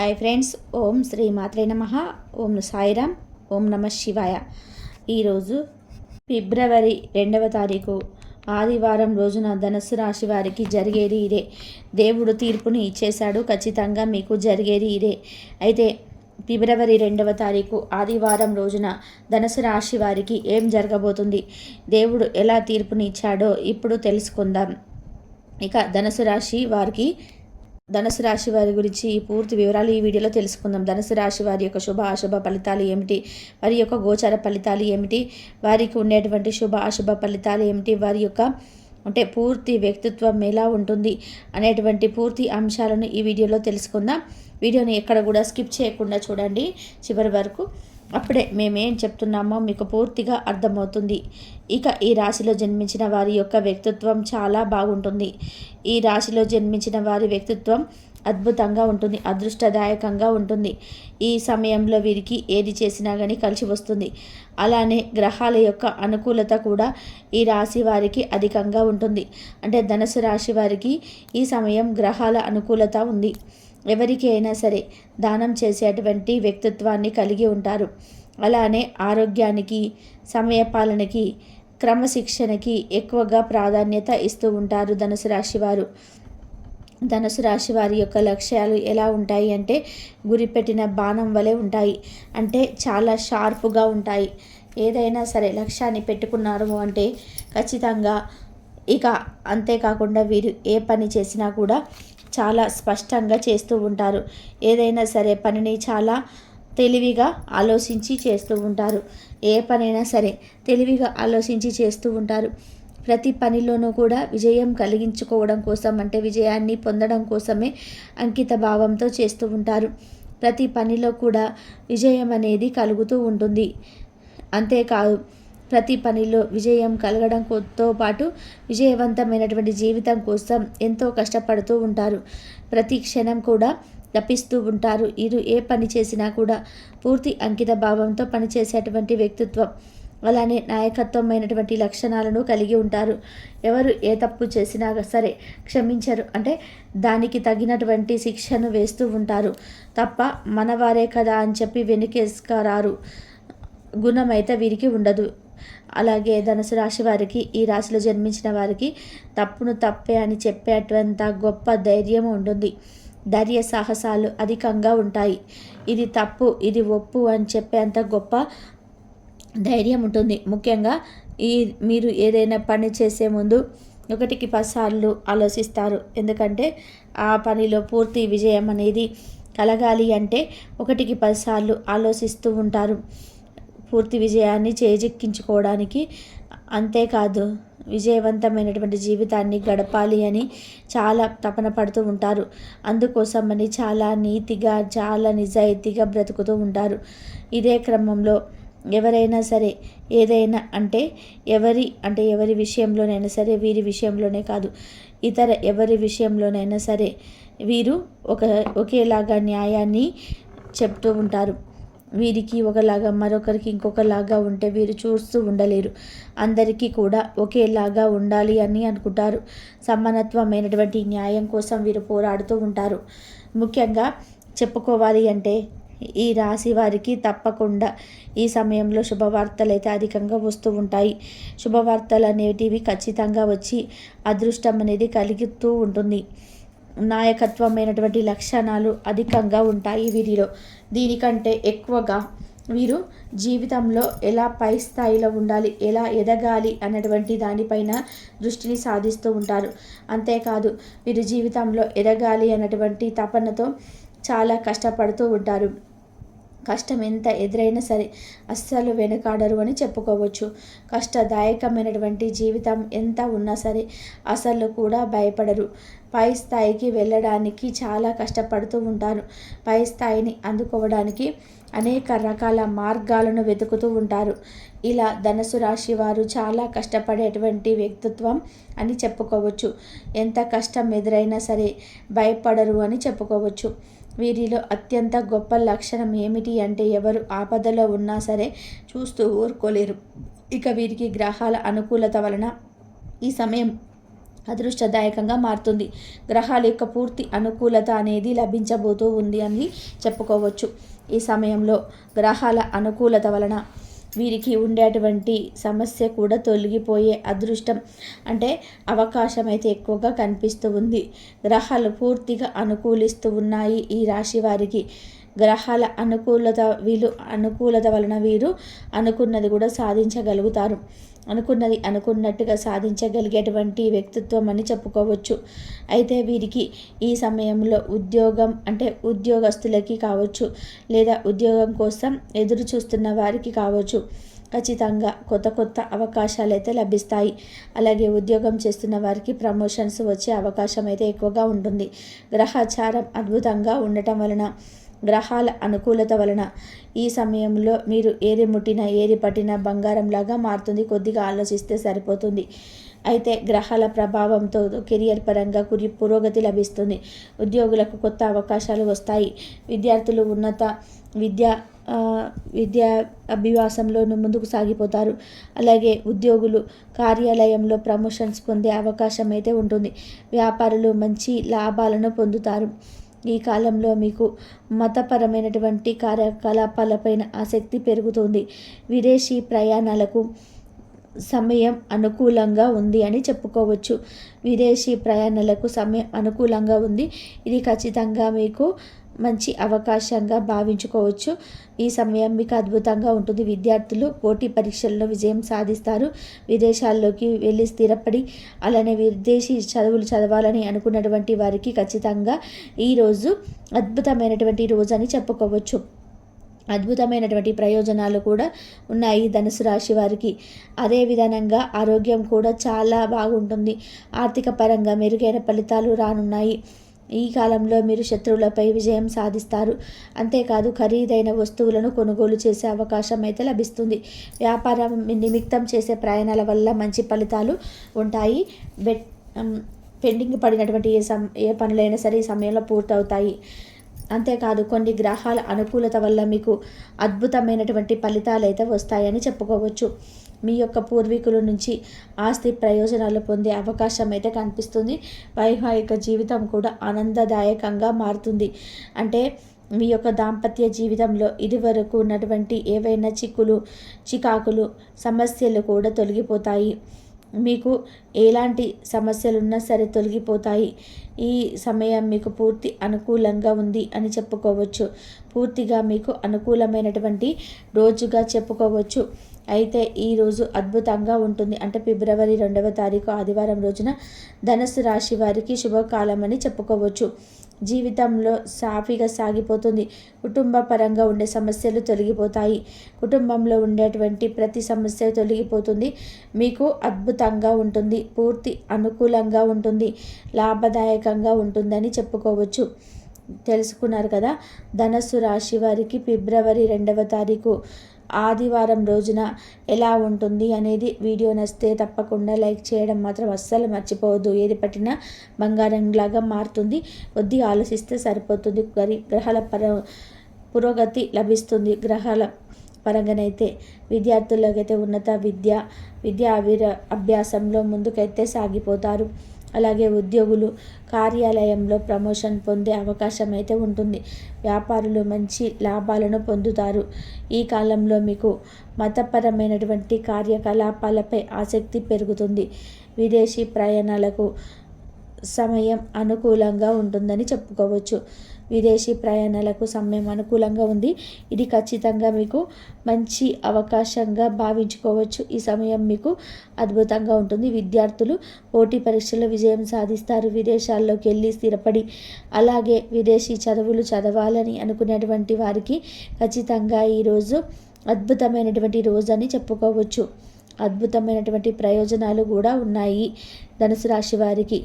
Hi friends ఓం శ్రీ మాత్రే నమ. ఓం సాయిరామ్ ఓం నమ శివాయ. ఈరోజు ఫిబ్రవరి రెండవ తారీఖు ఆదివారం రోజున ధనుసు రాశి వారికి జరిగేది ఇదే. దేవుడు తీర్పుని ఇచ్చేశాడు ఖచ్చితంగా మీకు జరిగేది ఇదే. అయితే ఫిబ్రవరి రెండవ తారీఖు ఆదివారం రోజున ధనుసు రాశి వారికి ఏం జరగబోతుంది? దేవుడు ఎలా తీర్పుని ఇచ్చాడో ఇప్పుడు తెలుసుకుందాం. ఇక ధనుసు రాశి వారికి ధనుసు రాశి వారి గురించి ఈ పూర్తి వివరాలు ఈ వీడియోలో తెలుసుకుందాం. ధనుసు రాశి వారి యొక్క శుభ అశుభ ఫలితాలు ఏమిటి? వారి యొక్క గోచార ఫలితాలు ఏమిటి? వారికి ఉండేటువంటి శుభ అశుభ ఫలితాలు ఏమిటి? వారి యొక్క అంటే పూర్తి వ్యక్తిత్వం ఎలా ఉంటుంది? అనేటువంటి పూర్తి అంశాలను ఈ వీడియోలో తెలుసుకుందాం. వీడియోని ఎక్కడ కూడా స్కిప్ చేయకుండా చూడండి. చివరి వరకు అప్పుడే మేమేం చెప్తున్నామో మీకు పూర్తిగా అర్థమవుతుంది. ఇక ఈ రాశిలో జన్మించిన వారి యొక్క వ్యక్తిత్వం చాలా బాగుంటుంది. ఈ రాశిలో జన్మించిన వారి వ్యక్తిత్వం అద్భుతంగా ఉంటుంది అదృష్టదాయకంగా ఉంటుంది. ఈ సమయంలో వీరికి ఏది చేసినా కానీ కలిసి వస్తుంది. అలానే గ్రహాల యొక్క అనుకూలత కూడా ఈ రాశి వారికి అధికంగా ఉంటుంది. అంటే ధనుసు రాశి వారికి ఈ సమయం గ్రహాల అనుకూలత ఉంది. ఎవరికి అయినా సరే దానం చేసేటువంటి వ్యక్తిత్వాన్ని కలిగి ఉంటారు. అలానే ఆరోగ్యానికి సమయపాలనకి క్రమశిక్షణకి ఎక్కువగా ప్రాధాన్యత ఇస్తూ ఉంటారు ధనుసు రాశి వారు. ధనుసు రాశి వారి యొక్క లక్ష్యాలు ఎలా ఉంటాయి అంటే గురిపెట్టిన బాణం వలె ఉంటాయి. అంటే చాలా షార్ప్గా ఉంటాయి. ఏదైనా సరే లక్ష్యాన్ని పెట్టుకున్నారు అంటే ఖచ్చితంగా ఇక అంతేకాకుండా వీరు ఏ పని చేసినా కూడా చాలా స్పష్టంగా చేస్తూ ఉంటారు. ఏదైనా సరే పనిని చాలా తెలివిగా ఆలోచించి చేస్తూ ఉంటారు. ఏ పనైనా సరే తెలివిగా ఆలోచించి చేస్తూ ఉంటారు. ప్రతి పనిలోనూ కూడా విజయం కలిగించుకోవడం కోసం అంటే విజయాన్ని పొందడం కోసమే అంకిత భావంతో చేస్తూ ఉంటారు. ప్రతి పనిలో కూడా విజయం అనేది కలుగుతూ ఉంటుంది. అంతేకాదు ప్రతి పనిలో విజయం కలగడంతో పాటు విజయవంతమైనటువంటి జీవితం కోసం ఎంతో కష్టపడుతూ ఉంటారు. ప్రతి క్షణం కూడా తప్పిస్తూ ఉంటారు. ఇరు ఏ పని చేసినా కూడా పూర్తి అంకిత భావంతో పనిచేసేటువంటి వ్యక్తిత్వం అలానే నాయకత్వమైనటువంటి లక్షణాలను కలిగి ఉంటారు. ఎవరు ఏ తప్పు చేసినా సరే క్షమించరు. అంటే దానికి తగినటువంటి శిక్షను వేస్తూ ఉంటారు. తప్ప మనవారే కదా అని చెప్పి వెనుకేసుకరారు. గుణం అయితే వీరికి ఉండదు. అలాగే ధనుసు రాశి వారికి ఈ రాశిలో జన్మించిన వారికి తప్పును తప్పే అని చెప్పేటంత గొప్ప ధైర్యం ఉంటుంది. ధైర్య సాహసాలు అధికంగా ఉంటాయి. ఇది తప్పు ఇది ఒప్పు అని చెప్పేంత గొప్ప ధైర్యం ఉంటుంది. ముఖ్యంగా ఈ మీరు ఏదైనా పని చేసే ముందు ఒకటికి పదిసార్లు ఆలోచిస్తారు. ఎందుకంటే ఆ పనిలో పూర్తి విజయం అనేది కలగాలి అంటే ఒకటికి పదిసార్లు ఆలోచిస్తూ ఉంటారు. పూర్తి విజయాన్ని చేజిక్కించుకోవడానికి అంతేకాదు విజయవంతమైనటువంటి జీవితాన్ని గడపాలి అని చాలా తపన పడుతూ ఉంటారు. అందుకోసమని చాలా నీతిగా చాలా నిజాయితీగా బ్రతుకుతూ ఉంటారు. ఇదే క్రమంలో ఎవరైనా సరే ఏదైనా అంటే ఎవరి అంటే ఎవరి విషయంలోనైనా సరే వీరి విషయంలోనే కాదు. ఇతర ఎవరి విషయంలోనైనా సరే వీరు ఒక ఒకేలాగా న్యాయాన్ని చెప్తూ ఉంటారు. వీరికి ఒకలాగా మరొకరికి ఇంకొకలాగా ఉంటే వీరు చూస్తూ ఉండలేరు. అందరికీ కూడా ఒకేలాగా ఉండాలి అని అనుకుంటారు. సమానత్వమైనటువంటి న్యాయం కోసం వీరు పోరాడుతూ ఉంటారు. ముఖ్యంగా చెప్పుకోవాలి అంటే ఈ రాశి వారికి తప్పకుండా ఈ సమయంలో శుభవార్తలు అయితే అధికంగా వస్తూ ఉంటాయి. శుభవార్తలు అనేటివి ఖచ్చితంగా వచ్చి అదృష్టం అనేది కలుగుతూ ఉంటుంది. నాయకత్వమైనటువంటి లక్షణాలు అధికంగా ఉంటాయి వీరిలో దీనికంటే ఎక్కువగా వీరు జీవితంలో ఎలా పై స్థాయిలో ఉండాలి ఎలా ఎదగాలి అన్నటువంటి దానిపైన దృష్టిని సాధిస్తూ ఉంటారు. అంతేకాదు వీరు జీవితంలో ఎదగాలి అన్నటువంటి తపనతో చాలా కష్టపడుతూ ఉంటారు. కష్టం ఎంత ఎదురైనా సరే అస్సలు వెనుకాడరు అని చెప్పుకోవచ్చు. కష్టదాయకమైనటువంటి జీవితం ఎంత ఉన్నా సరే అసలు కూడా భయపడరు. పై స్థాయికి వెళ్ళడానికి చాలా కష్టపడుతూ ఉంటారు. పై స్థాయిని అందుకోవడానికి అనేక రకాల మార్గాలను వెతుకుతూ ఉంటారు. ఇలా ధనుసు రాశి వారు చాలా కష్టపడేటువంటి వ్యక్తిత్వం అని చెప్పుకోవచ్చు. ఎంత కష్టం ఎదురైనా సరే భయపడరు అని చెప్పుకోవచ్చు. వీరిలో అత్యంత గొప్ప లక్షణం ఏమిటి అంటే ఎవరు ఆపదలో ఉన్నా సరే చూస్తూ ఊరుకోలేరు. ఇక వీరికి గ్రహాల అనుకూలత వలన ఈ సమయం అదృష్టదాయకంగా మారుతుంది. గ్రహాల యొక్క పూర్తి అనుకూలత అనేది లభించబోతూ ఉంది అని చెప్పుకోవచ్చు. ఈ సమయంలో గ్రహాల అనుకూలత వలన వీరికి ఉండేటువంటి సమస్య కూడా తొలగిపోయే అదృష్టం అంటే అవకాశం అయితే ఎక్కువగా కనిపిస్తూ ఉంది. గ్రహాలు పూర్తిగా అనుకూలిస్తూ ఉన్నాయి ఈ రాశి వారికి. గ్రహాల అనుకూలత వీళ్ళు అనుకూలత వలన వీరు అనుకున్నది కూడా సాధించగలుగుతారు. అనుకున్నది అనుకున్నట్టుగా సాధించగలిగేటువంటి వ్యక్తిత్వం అని చెప్పుకోవచ్చు. అయితే వీరికి ఈ సమయంలో ఉద్యోగం అంటే ఉద్యోగస్తులకి కావచ్చు లేదా ఉద్యోగం కోసం ఎదురు చూస్తున్న వారికి కావచ్చు ఖచ్చితంగా కొత్త కొత్త అవకాశాలు అయితే లభిస్తాయి. అలాగే ఉద్యోగం చేస్తున్న వారికి ప్రమోషన్స్ వచ్చే అవకాశం అయితే ఎక్కువగా ఉంటుంది. గ్రహచారం అద్భుతంగా ఉండటం వలన గ్రహాల అనుకూలత వలన ఈ సమయంలో మీరు ఏది ముట్టినా ఏది పట్టినా బంగారంలాగా మారుతుంది. కొద్దిగా ఆలోచిస్తే సరిపోతుంది. అయితే గ్రహాల ప్రభావంతో కెరియర్ పరంగా కురి పురోగతి లభిస్తుంది. ఉద్యోగులకు కొత్త అవకాశాలు వస్తాయి. విద్యార్థులు ఉన్నత విద్యా విద్యా అభ్యాసంలోనూ ముందుకు సాగిపోతారు. అలాగే ఉద్యోగులు కార్యాలయంలో ప్రమోషన్స్ పొందే అవకాశం అయితే ఉంటుంది. వ్యాపారులు మంచి లాభాలను పొందుతారు. ఈ కాలంలో మీకు మతపరమైనటువంటి కార్యకలాపాలపైన ఆసక్తి పెరుగుతుంది. విదేశీ ప్రయాణాలకు సమయం అనుకూలంగా ఉంది అని చెప్పుకోవచ్చు. విదేశీ ప్రయాణాలకు సమయం అనుకూలంగా ఉంది. ఇది ఖచ్చితంగా మీకు మంచి అవకాశంగా భావించుకోవచ్చు. ఈ సమయం మీకు అద్భుతంగా ఉంటుంది. విద్యార్థులు పోటీ పరీక్షల్లో విజయం సాధిస్తారు. విదేశాల్లోకి వెళ్ళి స్థిరపడి అలానే విదేశీ చదువులు చదవాలని అనుకున్నటువంటి వారికి ఖచ్చితంగా ఈరోజు అద్భుతమైనటువంటి రోజు అని చెప్పుకోవచ్చు. అద్భుతమైనటువంటి ప్రయోజనాలు కూడా ఉన్నాయి ధనుసు రాశి వారికి. అదే విధానంగా ఆరోగ్యం కూడా చాలా బాగుంటుంది. ఆర్థిక పరంగా మెరుగైన ఫలితాలు రానున్నాయి. ఈ కాలంలో మీరు శత్రువులపై విజయం సాధిస్తారు. అంతేకాదు ఖరీదైన వస్తువులను కొనుగోలు చేసే అవకాశం అయితే లభిస్తుంది. వ్యాపారం నిమిత్తం చేసే ప్రయాణాల వల్ల మంచి ఫలితాలు ఉంటాయి. బెట్ పెండింగ్ పడినటువంటి ఏ సమ ఏ పనులైనా సరే ఈ సమయంలో పూర్తవుతాయి. అంతేకాదు కొన్ని గ్రహాల అనుకూలత వల్ల మీకు అద్భుతమైనటువంటి ఫలితాలు అయితే వస్తాయని చెప్పుకోవచ్చు. మీ యొక్క పూర్వీకుల నుంచి ఆస్తి ప్రయోజనాలు పొందే అవకాశం అయితే కనిపిస్తుంది. వైవాహిక జీవితం కూడా ఆనందదాయకంగా మారుతుంది. అంటే మీ యొక్క దాంపత్య జీవితంలో ఇదివరకు ఉన్నటువంటి ఏవైనా చిక్కులు చికాకులు సమస్యలు కూడా తొలగిపోతాయి. మీకు ఎలాంటి సమస్యలున్నా సరే తొలగిపోతాయి. ఈ సమయం మీకు పూర్తి అనుకూలంగా ఉంది అని చెప్పుకోవచ్చు. పూర్తిగా మీకు అనుకూలమైనటువంటి రోజుగా చెప్పుకోవచ్చు. అయితే ఈరోజు అద్భుతంగా ఉంటుంది. అంటే ఫిబ్రవరి రెండవ తారీఖు ఆదివారం రోజున ధనస్సు రాశి వారికి శుభకాలం అని చెప్పుకోవచ్చు. జీవితంలో సాఫీగా సాగిపోతుంది. కుటుంబ పరంగా ఉండే సమస్యలు తొలగిపోతాయి. కుటుంబంలో ఉండేటువంటి ప్రతి సమస్య తొలగిపోతుంది. మీకు అద్భుతంగా ఉంటుంది. పూర్తి అనుకూలంగా ఉంటుంది. లాభదాయకంగా ఉంటుందని చెప్పుకోవచ్చు. తెలుసుకున్నారు కదా? ధనస్సు రాశి వారికి ఫిబ్రవరి రెండవ తారీఖు ఆదివారం రోజున ఎలా ఉంటుంది అనేది వీడియో నచ్చితే తప్పకుండా లైక్ చేయడం మాత్రం అస్సలు మర్చిపోవద్దు. ఏది పట్టినా బంగారంలాగా మారుతుంది. కొద్దిగా ఆలోచిస్తే సరిపోతుంది. గరి గ్రహాల పర పురోగతి లభిస్తుంది. గ్రహాల పరంగానైతే విద్యార్థులకైతే ఉన్నత విద్య విద్యా అభిర అభ్యాసంలో ముందుకైతే సాగిపోతారు. అలాగే ఉద్యోగులు కార్యాలయంలో ప్రమోషన్ పొందే అవకాశం అయితే ఉంటుంది. వ్యాపారులు మంచి లాభాలను పొందుతారు. ఈ కాలంలో మీకు మతపరమైనటువంటి కార్యకలాపాలపై ఆసక్తి పెరుగుతుంది. విదేశీ ప్రయాణాలకు సమయం అనుకూలంగా ఉంటుందని చెప్పుకోవచ్చు. విదేశీ ప్రయాణాలకు సమయం అనుకూలంగా ఉంది. ఇది ఖచ్చితంగా మీకు మంచి అవకాశంగా భావించుకోవచ్చు. ఈ సమయం మీకు అద్భుతంగా ఉంటుంది. విద్యార్థులు పోటీ పరీక్షల్లో విజయం సాధిస్తారు. విదేశాల్లోకి వెళ్ళి స్థిరపడి అలాగే విదేశీ చదువులు చదవాలని అనుకునేటువంటి వారికి ఖచ్చితంగా ఈరోజు అద్భుతమైనటువంటి రోజు అని చెప్పుకోవచ్చు. అద్భుతమైనటువంటి ప్రయోజనాలు కూడా ఉన్నాయి. ధనుసు రాశి వారికి.